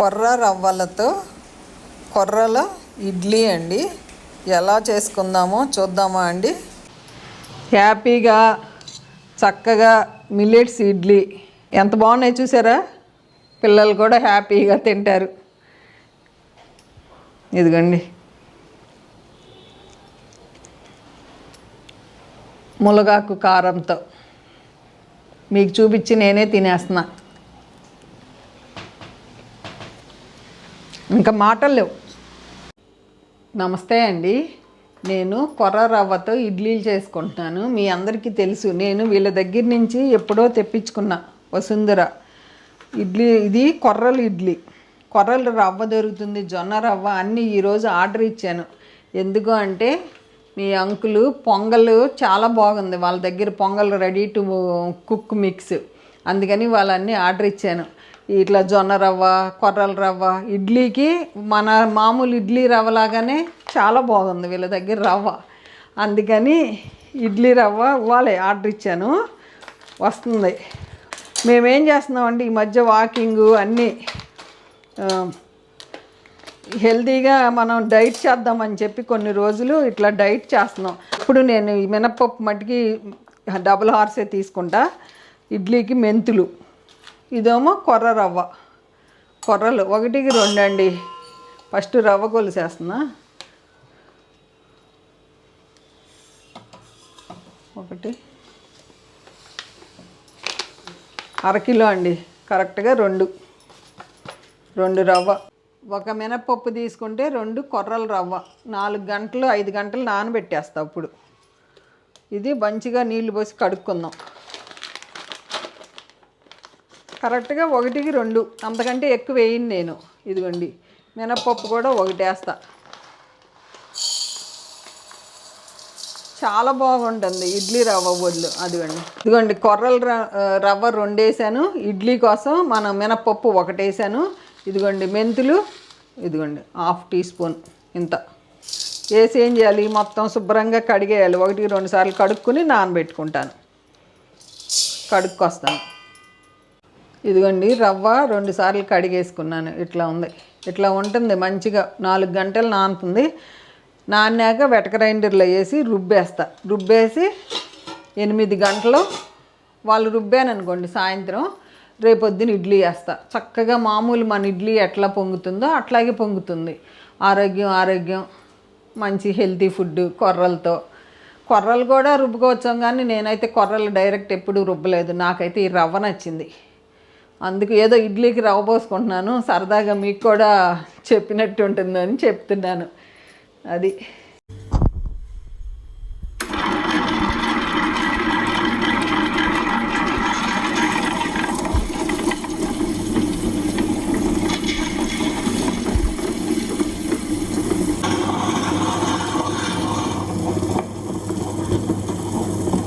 కొర్ర రవ్వలతో కొర్రల ఇడ్లీ అండి. ఎలా చేసుకుందామో చూద్దామా అండి. హ్యాపీగా చక్కగా మిల్లెట్స్ ఇడ్లీ. ఎంత బాగున్నాయి చూసారా? పిల్లలు కూడా హ్యాపీగా తింటారు. ఇదిగోండి. ములగాకు కారంతో. మీకు చూపించి నేనే తినేస్తున్నా. ఇంకా మాటలు లేవు. నమస్తే అండి. నేను కొర్ర రవ్వతో ఇడ్లీలు చేసుకుంటున్నాను. మీ అందరికీ తెలుసు నేను వీళ్ళ దగ్గర నుంచి ఎప్పుడో తెప్పించుకున్నా వసుంధర ఇడ్లీ ఇది కొర్రలు ఇడ్లీ. కొర్రలు రవ్వ దొరుకుతుంది జొన్న రవ్వ అన్నీ ఈరోజు ఆర్డర్ ఇచ్చాను. ఎందుకు అంటే మీ అంకులు పొంగల్ చాలా బాగుంది. వాళ్ళ దగ్గర pongal ready to cook mix. అందుకని వాళ్ళన్నీ ఆర్డర్ ఇచ్చాను. ఇట్లా జొన్న రవ్వ కొర్రల రవ్వ ఇడ్లీకి మన మామూలు ఇడ్లీ రవ్వ లాగానే చాలా బాగుంది వీళ్ళ దగ్గర రవ్వ. అందుకని ఇడ్లీ రవ్వ ఇవ్వాలి ఆర్డర్ ఇచ్చాను. వస్తుంది. మేమేం చేస్తున్నామండి ఈ మధ్య వాకింగ్ అన్నీ హెల్దీగా హెల్తీగా మనం డైట్ చేద్దామని చెప్పి కొన్ని రోజులు ఇట్లా డైట్ చేస్తున్నాం. ఇప్పుడు నేను ఈ మినప్పప్పు మట్టికి డబుల్ హార్సే తీసుకుంటా. ఇడ్లీకి మెంతులు. ఇదేమో కొర్ర రవ్వ. కొర్రలు ఒకటికి రెండు అండి ఫస్ట్ రవ్వ కొలిసేస్తున్నా. ఒకటి. అరకిలో అండి. కరెక్ట్గా రెండు. రెండు రవ్వ. ఒక మినపప్పు తీసుకుంటే రెండు కొర్రలు రవ్వ. నాలుగు గంటలు ఐదు గంటలు నానబెట్టేస్తా అప్పుడు. ఇది మంచిగా నీళ్ళు పోసి కడుక్కుందాం. కరెక్ట్గా ఒకటికి రెండు. అంతకంటే ఎక్కువ వేయను నేను. ఇదిగోండి. మినప్పప్పు కూడా ఒకటేస్తా. చాలా బాగుంటుంది. ఇడ్లీ రవ్వ వడ్లు అదిగోండి. ఇదిగోండి కొర్రల ర- రవ్వ రెండు వేసాను ఇడ్లీ కోసం మనం మినపప్పు ఒకటి వేసాను ఇదిగోండి మెంతులు. ఇదిగోండి హాఫ్ టీ స్పూన్ ఇంత. వేసి ఏం చేయాలి? మొత్తం శుభ్రంగా కడిగేయాలి. ఒకటి రెండు సార్లు కడుక్కుని నానబెట్టుకుంటాను. కడుక్కొస్తాను. ఇదిగోండి రవ్వ రెండు సార్లు కడిగేసుకున్నాను. ఇట్లా ఉంది. ఇట్లా ఉంటుంది మంచిగా నాలుగు గంటలు నానుతుంది. నానాక వెట గ్రైండర్లో వేసి రుబ్బేస్తా. రుబ్బేసి ఎనిమిది గంటలు వాళ్ళు రుబ్బాను అనుకోండి సాయంత్రం రేపొద్దున ఇడ్లీ వేస్తా. చక్కగా మామూలు మన ఇడ్లీ ఎట్లా పొంగుతుందో అట్లాగే పొంగుతుంది. ఆరోగ్యం ఆరోగ్యం మంచి హెల్తీ ఫుడ్ కొర్రలతో. కొర్రలు కూడా రుబ్బుకోవచ్చాం కానీ నేనైతే కొర్రలు డైరెక్ట్ ఎప్పుడు రుబ్బలేదు. నాకైతే ఈ రవ్వ నచ్చింది. అందుకు ఏదో ఇడ్లీకి రవ్వ పోసుకుంటున్నాను సరదాగా మీకు కూడా చెప్పినట్టు ఉంటుందని చెప్తున్నాను. అది.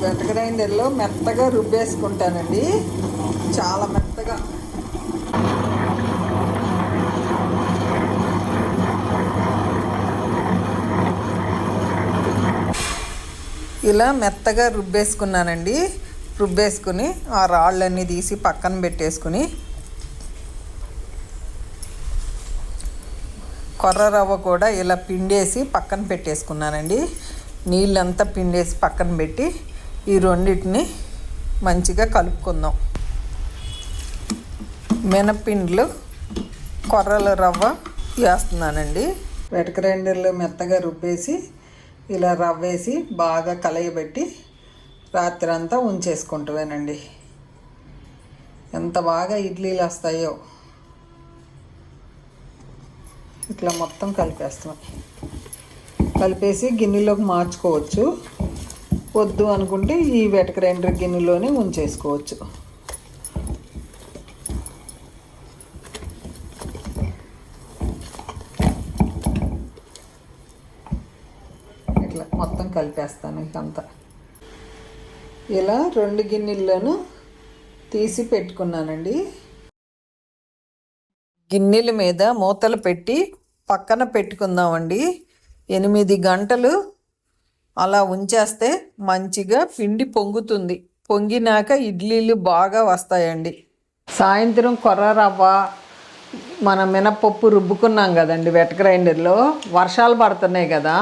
వెంట గ్రైండర్లో మెత్తగా రుబ్బేసుకుంటానండి. చాలా మెత్త మెత్తగా ఇలా మెత్తగా రుబ్బేసుకున్నానండి. రుబ్బేసుకుని ఆ రాళ్ళన్నీ తీసి పక్కన పెట్టేసుకుని కొర్ర రవ్వ కూడా ఇలా పిండేసి పక్కన పెట్టేసుకున్నానండి. నీళ్ళంతా పిండేసి పక్కన పెట్టి ఈ రెండింటిని మంచిగా కలుపుకుందాం. మినపిండిలు కొర్రల రవ్వ వేస్తున్నానండి. వెటక గ్రైండర్లో మెత్తగా రుబ్బేసి ఇలా రవ్వ వేసి బాగా కలయబెట్టి రాత్రి అంతా ఉంచేసుకుంటామేనండి ఎంత బాగా ఇడ్లీలు వస్తాయో ఇట్లా మొత్తం కలిపేస్తాం కలిపేసి గిన్నెలోకి మార్చుకోవచ్చు. వద్దు అనుకుంటే ఈ వెటక గ్రైండర్ గిన్నెలోనే ఉంచేసుకోవచ్చు ఇట్లా మొత్తం కలిపేస్తాను ఇంకంతా ఇలా రెండు గిన్నెల్లోనూ తీసి పెట్టుకున్నానండి. గిన్నెల మీద మూతలు పెట్టి పక్కన పెట్టుకుందామండి. ఎనిమిది గంటలు అలా ఉంచేస్తే మంచిగా పిండి పొంగుతుంది. పొంగినాక ఇడ్లీలు బాగా వస్తాయండి. సాయంత్రం కొర్ర రవ్వ మన మినపప్పు రుబ్బుకున్నాం కదండి వెట్ గ్రైండర్లో. వర్షాలు పడుతున్నాయి కదా.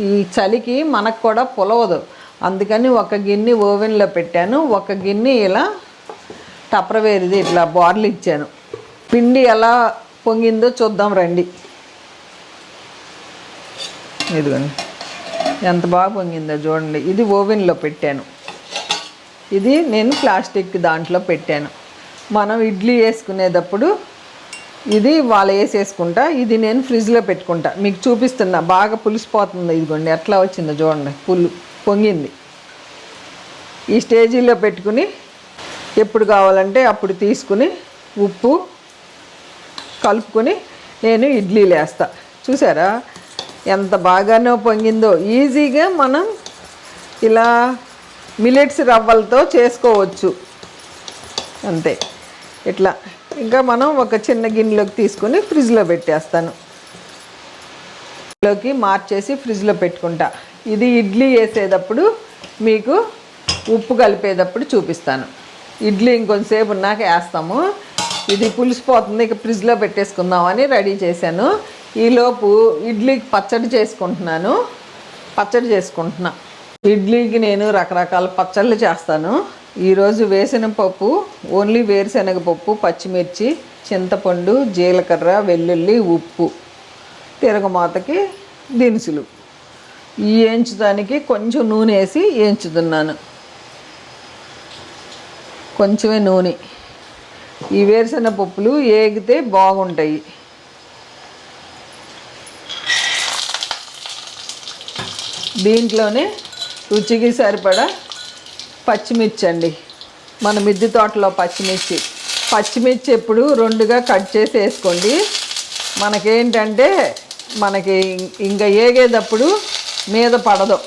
ఈ చలికి మనకు కూడా పులవదు. అందుకని ఒక గిన్నె ఓవెన్లో పెట్టాను. ఒక గిన్నె ఇలా టప్రవేరిది ఇట్లా బార్లు ఇచ్చాను. పిండి ఎలా పొంగిందో చూద్దాం రండి. ఇదిగోండి. ఎంత బాగా పొంగిందో చూడండి. ఇది ఓవెన్లో పెట్టాను. ఇది నేను ప్లాస్టిక్ దాంట్లో పెట్టాను. మనం ఇడ్లీ వేసుకునేటప్పుడు ఇది వాళ్ళు వేసేసుకుంటా ఇది నేను ఫ్రిడ్జ్లో పెట్టుకుంటా. మీకు చూపిస్తున్నా బాగా పులిసిపోతుంది ఇదిగోండి ఎట్లా వచ్చిందో చూడండి పుల్లు పొంగింది. ఈ స్టేజీలో పెట్టుకుని ఎప్పుడు కావాలంటే అప్పుడు తీసుకుని ఉప్పు కలుపుకొని నేను ఇడ్లీలు వేస్తా. చూసారా? ఎంత బాగానో పొంగిందో. ఈజీగా మనం ఇలా మిలెట్స్ రవ్వలతో చేసుకోవచ్చు. అంతే. ఇట్లా ఇంకా మనం ఒక చిన్న గిన్నెలోకి తీసుకొని ఫ్రిడ్జ్లో పెట్టేస్తాను. లోకి మార్చేసి ఫ్రిడ్జ్లో పెట్టుకుంటా. ఇది ఇడ్లీ వేసేటప్పుడు మీకు ఉప్పు కలిపేటప్పుడు చూపిస్తాను. ఇడ్లీ ఇంకొంతసేపు ఉన్నాక వేస్తాము. ఇది పులిసిపోతుంది ఇక ఫ్రిడ్జ్లో పెట్టేసుకుందామని రెడీ చేశాను. ఈలోపు ఇడ్లీకి పచ్చడి చేసుకుంటున్నాను. పచ్చడి చేసుకుంటున్నా. ఇడ్లీకి నేను రకరకాల పచ్చళ్ళు చేస్తాను. ఈరోజు వేసిన పప్పు ఓన్లీ వేరుశనగ పప్పు పచ్చిమిర్చి చింతపండు జీలకర్ర వెల్లుల్లి ఉప్పు తిరగమాతకి దినుసులు. ఈ వేయించడానికి కొంచెం నూనె వేసి వేయించుతున్నాను కొంచెమే నూనె. ఈ వేరుశనగ పప్పులు ఏగితే బాగుంటాయి. దీంట్లోనే రుచికి సరిపడా పచ్చిమిర్చి అండి. మన మిద్దె తోటలో పచ్చిమిర్చి. పచ్చిమిర్చి ఎప్పుడు రెండుగా కట్ చేసి వేసుకోండి. మనకేంటంటే మనకి ఇంకా ఏగేటప్పుడు మీద పడదు.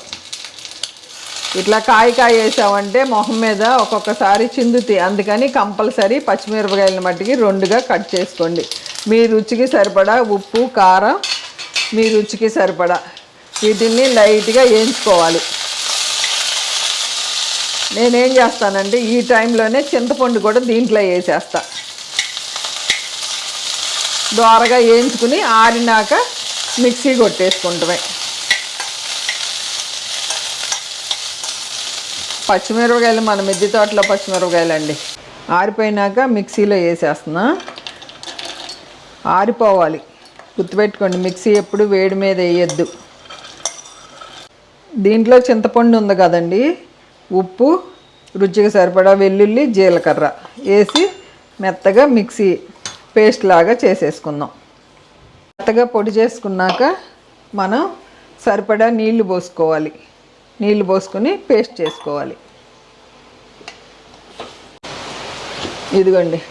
ఇట్లా కాయ కాయ వేసామంటే మొహం మీద ఒక్కొక్కసారి చిందుతాయి అందుకని కంపల్సరీ పచ్చిమిరపకాయల మట్టికి రెండుగా కట్ చేసుకోండి. మీ రుచికి సరిపడా ఉప్పు కారం మీ రుచికి సరిపడా. వీటిని లైట్గా వేయించుకోవాలి. నేనేం చేస్తానంటే ఈ టైంలోనే చింతపండు కూడా దీంట్లో వేసేస్తా. దోరగా వేయించుకుని ఆరినాక మిక్సీ కొట్టేసుకుంటామే. పచ్చిమిరపకాయలు మన మిద్దె తోటలో పచ్చిమిరపకాయలు అండి ఆరిపోయినాక మిక్సీలో వేసేస్తున్నా. ఆరిపోవాలి. గుర్తుపెట్టుకోండి మిక్సీ ఎప్పుడు వేడి మీద వేయద్దు. దీంట్లో చింతపండు ఉంది కదండి. ఉప్పు రుచికి సరిపడా వెల్లుల్లి జీలకర్ర వేసి మెత్తగా మిక్సీ పేస్ట్ లాగా చేసేసుకుందాం. మెత్తగా పొడి చేసుకున్నాక మనం సరిపడా నీళ్ళు పోసుకోవాలి. నీళ్ళు పోసుకొని పేస్ట్ చేసుకోవాలి. ఇదిగోండి.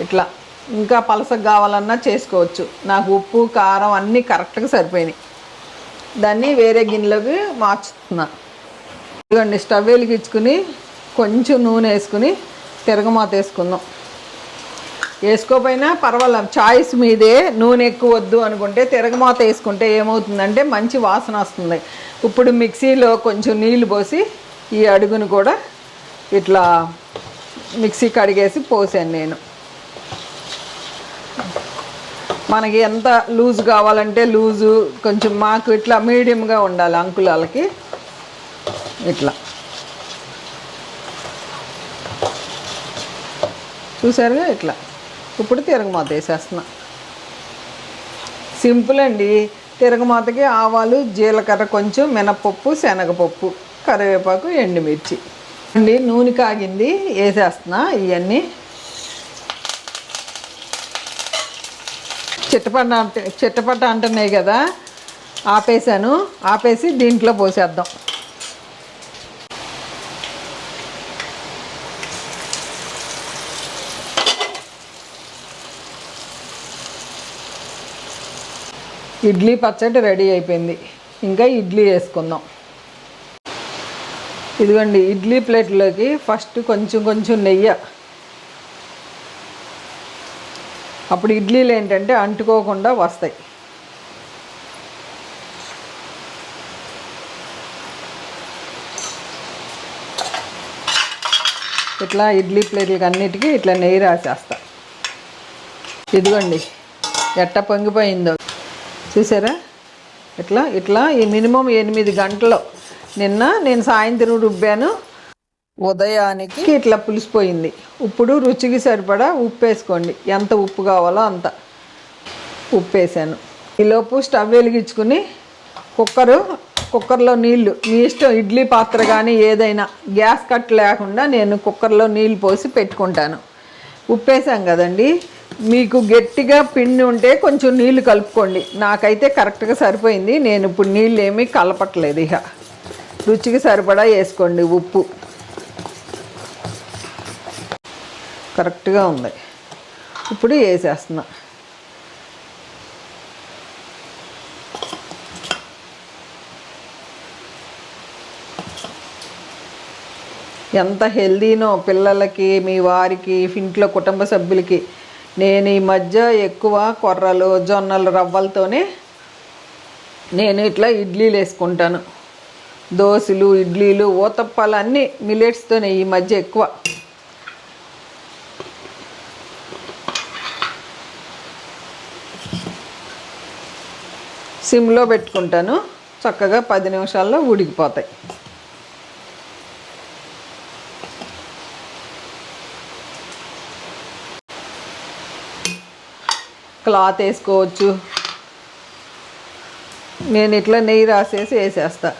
ఇట్లా ఇంకా పలసకు కావాలన్నా చేసుకోవచ్చు. నాకు ఉప్పు కారం అన్నీ కరెక్ట్గా సరిపోయినాయి. దాన్ని వేరే గిన్నెలోకి మార్చుతున్నా. ఇదిగోండి స్టవ్ వెలిగించుకుని కొంచెం నూనె వేసుకుని తిరగమాత వేసుకుందాం. వేసుకోపోయినా పర్వాలేదు చాయిస్ మీదే నూనె ఎక్కువ వద్దు అనుకుంటే తిరగమాత వేసుకుంటే ఏమవుతుందంటే మంచి వాసన వస్తుంది. ఇప్పుడు మిక్సీలో కొంచెం నీళ్ళు పోసి ఈ అడుగును కూడా ఇట్లా మిక్సీ కడిగేసి పోసాను నేను. మనకి ఎంత లూజ్ కావాలంటే లూజు కొంచెం మాకు ఇట్లా మీడియంగా ఉండాలి అంకులాలకి. ఇట్లా. చూసారుగా ఇట్లా. ఇప్పుడు తిరగమాత వేసేస్తున్నా. సింపుల్ అండి. తిరగమాతకి ఆవాలు జీలకర్ర కొంచెం మినపప్పు శనగపప్పు కరివేపాకు ఎండుమిర్చి. అండి నూనె కాగింది వేసేస్తున్నా ఇవన్నీ. చిట్టపట్ట అంటే చిట్టపట్ట అంటున్నాయి కదా ఆపేసాను ఆపేసి దీంట్లో పోసేద్దాం. ఇడ్లీ పచ్చడి రెడీ అయిపోయింది. ఇంకా ఇడ్లీ వేసుకుందాం. ఇదిగోండి ఇడ్లీ ప్లేట్లోకి ఫస్ట్ కొంచెం కొంచెం నెయ్యి. అప్పుడు ఇడ్లీలు ఏంటంటే అంటుకోకుండా వస్తాయి. ఇట్లా ఇడ్లీ ప్లేట్లకి అన్నిటికీ ఇట్లా నెయ్యి రాసేస్తా. ఇదిగోండి ఎట్ట పొంగిపోయిందో. చూసారా? ఇట్లా ఇట్లా ఈ మినిమం ఎనిమిది గంటలు. నిన్న నేను సాయంత్రం రుబ్బాను. ఉదయానికి ఇట్లా పులిసిపోయింది. ఇప్పుడు రుచికి సరిపడా ఉప్పు వేసుకోండి. ఎంత ఉప్పు కావాలో అంత ఉప్పు వేసాను ఈలోపు స్టవ్ వెలిగించుకుని కుక్కరు కుక్కర్లో నీళ్ళు. మీ ఇష్టం ఇడ్లీ పాత్ర కానీ ఏదైనా. గ్యాస్ కట్ లేకుండా నేను కుక్కర్లో నీళ్ళు పోసి పెట్టుకుంటాను. ఉప్పు వేసాం కదండి. మీకు గట్టిగా పిండి ఉంటే కొంచెం నీళ్ళు కలుపుకోండి. నాకైతే కరెక్ట్గా సరిపోయింది. నేను ఇప్పుడు నీళ్ళు ఏమీ కలపట్లేదు ఇక రుచికి సరిపడా వేసుకోండి ఉప్పు. కరెక్ట్గా ఉంది. ఇప్పుడు వేసేస్తున్నా. ఎంత హెల్దీనో పిల్లలకి మీ వారికి ఇంట్లో కుటుంబ సభ్యులకి. నేను ఈ మధ్య ఎక్కువ కొర్రలు జొన్నలు రవ్వలతోనే నేను ఇట్లా ఇడ్లీలు వేసుకుంటాను. దోశలు ఇడ్లీలు ఊతప్పాలు అన్నీ మిలెట్స్తోనే ఈ మధ్య ఎక్కువ. సిమ్లో పెట్టుకుంటాను. చక్కగా పది నిమిషాల్లో ఉడికిపోతాయి. క్లాత్ వేసుకోవచ్చు. నేను ఇట్లా నెయ్యి రాసేసి వేసేస్తా.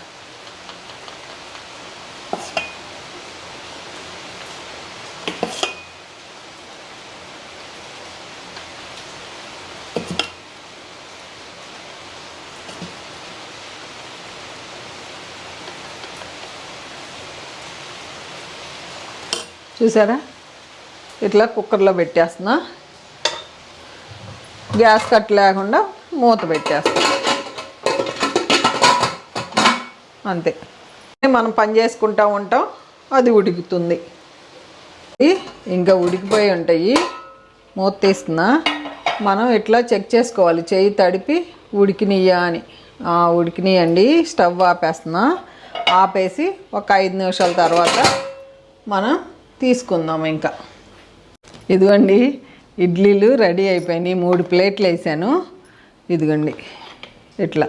చూసారా? ఇట్లా కుక్కర్లో పెట్టేస్తున్నా. గ్యాస్ కట్ లేకుండా మూత పెట్టేస్తాం. అంతే. మనం పని చేసుకుంటా ఉంటాం అది ఉడుకుతుంది. ఇంకా ఉడికిపోయి ఉంటాయి. మూత తీస్తున్నా. మనం ఇట్లా చెక్ చేసుకోవాలి? చేయి తడిపి ఉడికినయ్యా అని. ఉడికినాయండి స్టవ్ ఆపేస్తున్నా. ఆపేసి ఒక ఐదు నిమిషాల తర్వాత మనం తీసుకుందాం ఇంకా. ఇదిగోండి. ఇడ్లీలు రెడీ అయిపోయినాయి. మూడు ప్లేట్లు వేసాను. ఇదిగోండి. ఇట్లా.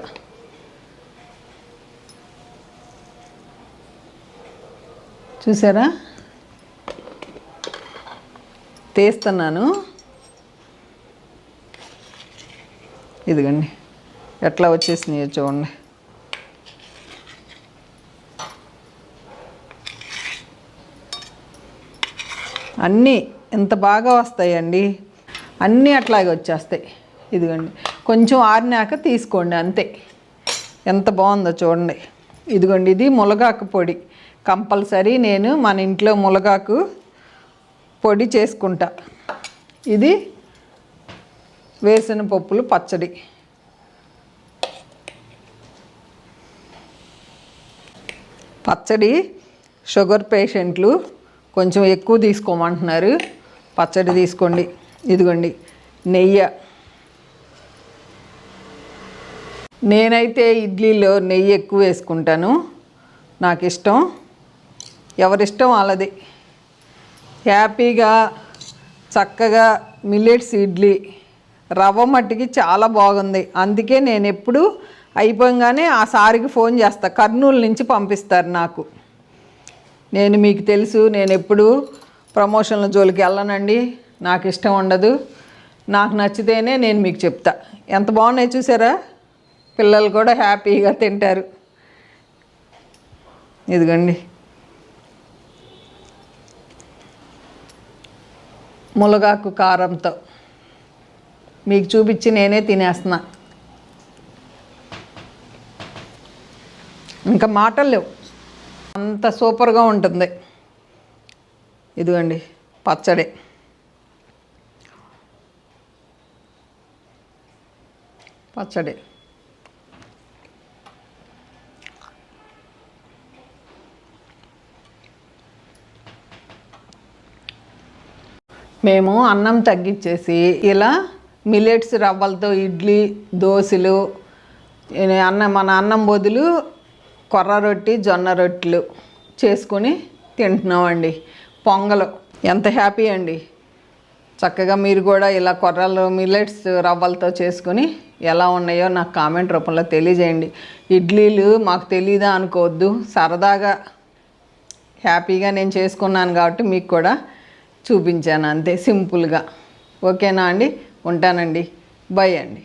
చూసారా? తీస్తున్నాను. ఇదిగోండి. ఎట్లా వచ్చేసినాయో చూడండి. అన్నీ ఎంత బాగా వస్తాయండి? అన్నీ అట్లాగే వచ్చేస్తాయి. ఇదిగోండి. కొంచెం ఆరినాక తీసుకోండి అంతే. ఎంత బాగుందో చూడండి. ఇదిగోండి ఇది ములగాకు పొడి. కంపల్సరీ నేను మన ఇంట్లో ములగాకు పొడి చేసుకుంటా. ఇది వేసిన పప్పులు పచ్చడి. పచ్చడి షుగర్ పేషెంట్లు కొంచెం ఎక్కువ తీసుకోమంటున్నారు. పచ్చడి తీసుకోండి ఇదిగోండి నెయ్యి. నేనైతే ఇడ్లీలో నెయ్యి ఎక్కువ వేసుకుంటాను నాకు ఇష్టం ఎవరిష్టం వాళ్ళది. హ్యాపీగా చక్కగా మిల్లెట్స్ ఇడ్లీ. రవ్వ మట్టికి చాలా బాగుంది. అందుకే నేను ఎప్పుడు అయిపోగానే ఆ సారికి ఫోన్ చేస్తా. కర్నూలు నుంచి పంపిస్తారు నాకు. నేను మీకు తెలుసు నేను ఎప్పుడు ప్రమోషన్ల జోలికి వెళ్ళనండి. నాకు ఇష్టం ఉండదు. నాకు నచ్చితేనే నేను మీకు చెప్తా. ఎంత బాగున్నాయి చూసారా? పిల్లలు కూడా హ్యాపీగా తింటారు. ఇదిగండి. ములగాకు కారంతో. మీకు చూపించి నేనే తినేస్తున్నా. ఇంకా మాటలు లేవు. అంత సూపర్గా ఉంటుంది. ఇదిగోండి పచ్చడి. పచ్చడి. మేము అన్నం తగ్గించేసి ఇలా మిలెట్స్ రవ్వలతో ఇడ్లీ దోశలు అన్నం మన అన్నం బదులు కొర్ర రొట్టి జొన్న రొట్టెలు చేసుకొని తింటున్నామండి. పొంగలు. ఎంత హ్యాపీ అండి. చక్కగా మీరు కూడా ఇలా కొర్రలు మిల్లెట్స్ రవ్వలతో చేసుకొని ఎలా ఉన్నాయో నాకు కామెంట్ రూపంలో తెలియజేయండి. ఇడ్లీలు మాకు తెలీదా అనుకోవద్దు. సరదాగా హ్యాపీగా నేను చేసుకున్నాను కాబట్టి మీకు కూడా చూపించాను అంతే సింపుల్గా. ఓకేనా అండి? ఉంటానండి. బై అండి.